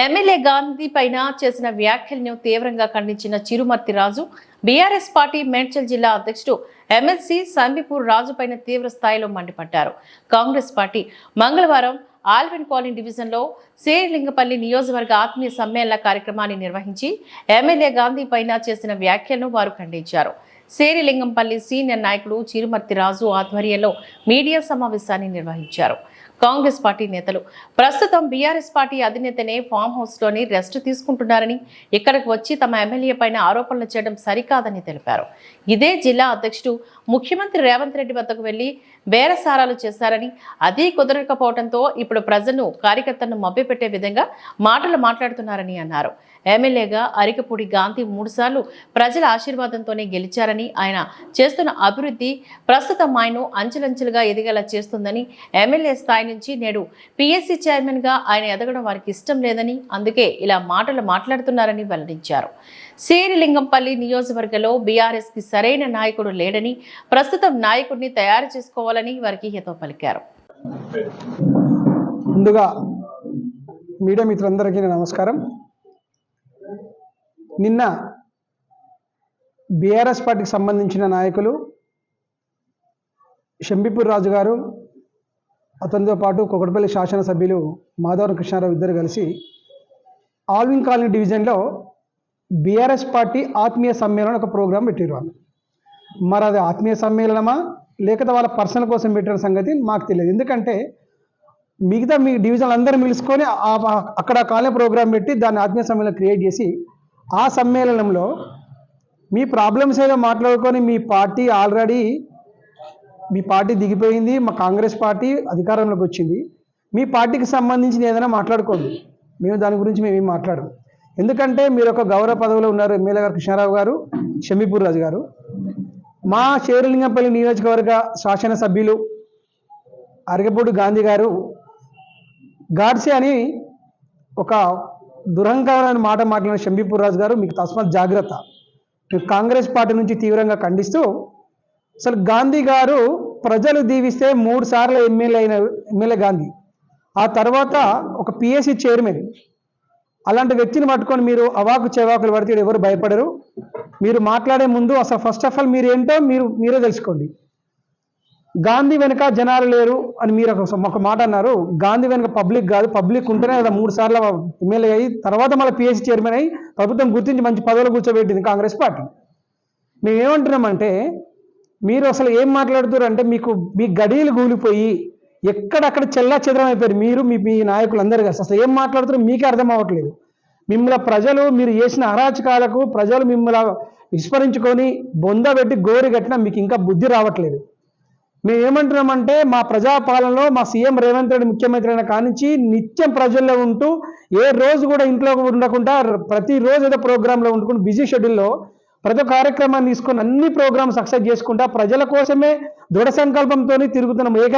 MLA Gandhi పైన చేసిన వ్యాఖ్యలను తీవ్రంగా ఖండించిన చిరుమర్తి రాజు బీఆర్ఎస్ పార్టీ మేడ్చల్ జిల్లా అధ్యక్షుడు ఎమ్మెల్సీ సంబిపూర్ రాజు పైన తీవ్ర స్థాయిలో మండిపడ్డారు. కాంగ్రెస్ పార్టీ మంగళవారం ఆల్విన్ కాలనీ డివిజన్లో శ్రీలింగపల్లి నియోజకవర్గ ఆత్మీయ సమ్మేళన కార్యక్రమాన్ని నిర్వహించి ఎమ్మెల్యే గాంధీ పైన చేసిన వ్యాఖ్యలను వారు ఖండించారు. సేరిలింగంపల్లి సీనియర్ నాయకుడు చిరుమర్తి రాజు ఆధ్వర్యంలో మీడియా సమావేశాన్ని నిర్వహించారు. కాంగ్రెస్ పార్టీ నేతలు ప్రస్తుతం బీఆర్ఎస్ పార్టీ అధినేతనే ఫామ్ హౌస్లోని రెస్ట్ తీసుకుంటున్నారని ఇక్కడికి వచ్చి తమ ఎమ్మెల్యే పైన ఆరోపణలు చేయడం సరికాదని తెలిపారు. ఇదే జిల్లా అధ్యక్షుడు ముఖ్యమంత్రి రేవంత్ రెడ్డి వద్దకు వెళ్ళి బేరసారాలు చేశారని అది కుదరకపోవడంతో ఇప్పుడు ప్రజలను కార్యకర్తలను మభ్యపెట్టే విధంగా మాటలు మాట్లాడుతున్నారని అన్నారు. ఎమ్మెల్యేగా అరికపూడి గాంధీ మూడుసార్లు ప్రజల ఆశీర్వాదంతోనే గెలిచారని ఆయన చేస్తున్న అభివృద్ధి ప్రస్తుతం ఆయన్ను అంచెలంచెలుగా ఎదిగేలా చేస్తుందని ఎమ్మెల్యే స్థాయి నుంచి నేడు పిఎస్సి చైర్మన్గా ఆయన ఎదగడం వారికి ఇష్టం లేదని అందుకే ఇలా మాటలు మాట్లాడుతున్నారని వెల్లడించారు. సేరిలింగంపల్లి నియోజకవర్గంలో బీఆర్ఎస్కి సరైన నాయకుడు లేడని ప్రస్తుతం నాయకుడిని తయారు చేసుకోవాలని వారికి హితవు పలికారు. ముందుగా మీడియా మిత్రులందరికీ నమస్కారం. నిన్న బీఆర్ఎస్ పార్టీకి సంబంధించిన నాయకులు షంబిపూర్ రాజు గారు అతనితో పాటు కొకటపల్లి శాసనసభ్యులు మాధవరం కృష్ణారావు ఇద్దరు కలిసి ఆల్విన్ కాలనీ డివిజన్లో బీఆర్ఎస్ పార్టీ ఆత్మీయ సమ్మేళనం ఒక ప్రోగ్రాం పెట్టారు వాళ్ళు. మరి అది ఆత్మీయ సమ్మేళనమా? లేకపోతే వాళ్ళ పర్సనల్ కోసం పెట్టిన సంగతి మాకు తెలియదు. ఎందుకంటే మిగతా మీ డివిజన్లు అందరూ మిలుసుకొని ఆ- అక్కడ కాలనీ ప్రోగ్రాం పెట్టి దాన్ని ఆత్మీయ సమ్మేళనం క్రియేట్ చేసి ఆ సమ్మేళనంలో మీ ప్రాబ్లమ్స్ ఏదో మాట్లాడుకొని మీ పార్టీ ఆల్రెడీ మీ పార్టీ దిగిపోయింది మా కాంగ్రెస్ పార్టీ అధికారంలోకి వచ్చింది. మీ పార్టీకి సంబంధించిన ఏదైనా మాట్లాడుకోండి. మేము దాని గురించి మేము ఏం మాట్లాడము. ఎందుకంటే మీరు ఒక గౌరవ పదవిలో ఉన్నారు ఎమ్మెల్యే గారు కృష్ణారావు గారు షమీపూర్ రాజు గారు. మా చేరులింగంపల్లి నియోజకవర్గ శాసనసభ్యులు అరగపూడి గాంధీ గారు గాడ్సే అని ఒక దురహంకారమైన మాట మాట్లాడిన షంబీపూర్ రాజు గారు మీకు తస్మాత్ జాగ్రత్త. కాంగ్రెస్ పార్టీ నుంచి తీవ్రంగా ఖండిస్తూ అసలు గాంధీ గారు ప్రజలు దీవిస్తే మూడు సార్లు ఎమ్మెల్యే అయిన ఎమ్మెల్యే గాంధీ. ఆ తర్వాత ఒక పిఎస్సి చైర్మన్. అలాంటి వ్యక్తిని పట్టుకొని మీరు అవాకు చెవాకులు పడితే ఎవరు భయపడరు. మీరు మాట్లాడే ముందు అసలు ఫస్ట్ ఆఫ్ ఆల్ మీరు ఏంటో మీరు మీరే తెలుసుకోండి. గాంధీ వెనుక జనాలు లేరు అని మీరు ఒక ఒక మాట అన్నారు. గాంధీ వెనుక పబ్లిక్ కాదు. పబ్లిక్ ఉంటేనే కదా మూడు సార్లు ఎమ్మెల్యే అయ్యి తర్వాత మళ్ళీ పిఎస్సీ చైర్మన్ అయ్యి ప్రభుత్వం గుర్తించి మంచి పదవులు కూర్చోబెట్టింది కాంగ్రెస్ పార్టీ. మేము ఏమంటున్నామంటే మీరు అసలు ఏం మాట్లాడుతున్నారు అంటే మీకు మీ గడియలు కూలిపోయి ఎక్కడక్కడ చెల్లా చెదరం అయిపోయారు. మీరు మీ మీ నాయకులు అందరు కలిసి. అసలు ఏం మాట్లాడుతున్నారు? మీకే అర్థం అవ్వట్లేదు. మిమ్మల్ని ప్రజలు మీరు చేసిన అరాచకాలకు ప్రజలు మిమ్మల్ని విస్మరించుకొని బొంద పెట్టి గోరి కట్టినా మీకు ఇంకా బుద్ధి రావట్లేదు. మేము ఏమంటున్నామంటే మా ప్రజాపాలనలో మా సీఎం రేవంత్ రెడ్డి ముఖ్యమంత్రి అయిన కానించి నిత్యం ప్రజల్లో ఉంటూ ఏ రోజు కూడా ఇంట్లో ఉండకుండా ప్రతిరోజు ఏదో ప్రోగ్రాంలో ఉండుకుని బిజీ షెడ్యూల్లో ప్రతి ఒక్క కార్యక్రమాన్ని తీసుకొని అన్ని ప్రోగ్రామ్ సక్సెస్ చేసుకుంటా ప్రజల కోసమే దృఢ సంకల్పంతో తిరుగుతున్నాం. ఏక